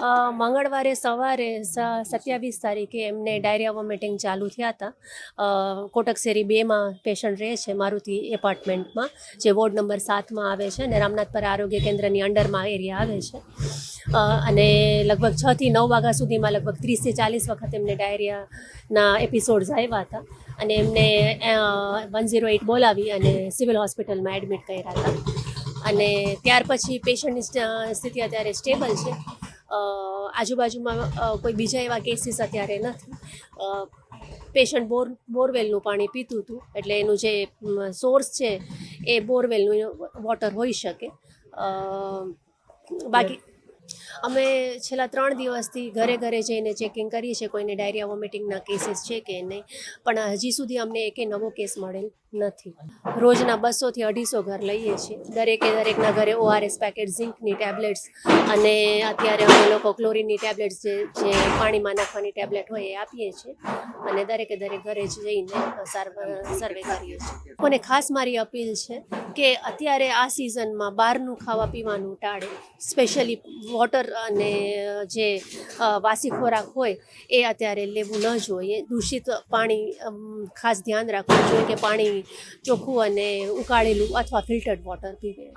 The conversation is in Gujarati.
મંગળવારે સવારે સત્યાવીસ તારીખે એમને ડાયરિયા વોમિટિંગ ચાલુ થયા હતા. કોટક શેરી બેમાં પેશન્ટ રહે છે મારુતિ એપાર્ટમેન્ટમાં, જે વોર્ડ નંબર સાતમાં આવે છે અને રામનાથપર આરોગ્ય કેન્દ્રની અંડરમાં એરિયા આવે છે. અને લગભગ છથી નવ વાગ્યા સુધીમાં લગભગ ત્રીસથી ચાલીસ વખત એમને ડાયરિયાના એપિસોડ્સ આવ્યા હતા. અને એમને વન ઝીરો એઇટ બોલાવી અને સિવિલ હોસ્પિટલમાં એડમિટ કર્યા હતા. અને ત્યાર પછી પેશન્ટની સ્થિતિ અત્યારે સ્ટેબલ છે. આજુબાજુમાં કોઈ બીજા એવા કેસીસ અત્યારે નથી. પેશન્ટ બોર, બોરવેલનું પાણી પીતું હતું, એટલે એનું જે સોર્સ છે એ બોરવેલનું વોટર હોઈ શકે. બાકી અમે છેલ્લા ત્રણ દિવસથી ઘરે ઘરે જઈને ચેકિંગ કરીએ છીએ. કોઈને ડાયરિયા વોમિટિંગના કેસીસ છે કે નહીં. પણ હજી સુધી અમને એકે નવો કેસ મળેલ નથી. રોજના બસોથી અઢીસો ઘર લઈએ છીએ. દરેકે દરેકના ઘરે ઓઆરએસ પેકેટ ઝીંકની ટેબ્લેટ્સ અને અત્યારે અમે લોકો ક્લોરીનની ટેબ્લેટ્સ જે જે પાણીમાં નાખવાની ટેબ્લેટ હોય એ આપીએ છીએ. અને દરેકે દરેક ઘરે જઈને સર્વે કરીએ છીએ. લોકોને ખાસ મારી અપીલ છે કે અત્યારે આ સિઝનમાં બહારનું ખાવા પીવાનું ટાળે. સ્પેશિયલી વોટર અને જે વાસી ખોરાક હોય એ અત્યારે લેવું ન જોઈએ. દૂષિત પાણી ખાસ ધ્યાન રાખવું જોઈએ કે પાણી ચોખ્ખું અને ઉકાળેલું અથવા ફિલ્ટર્ડ વોટર પીવે.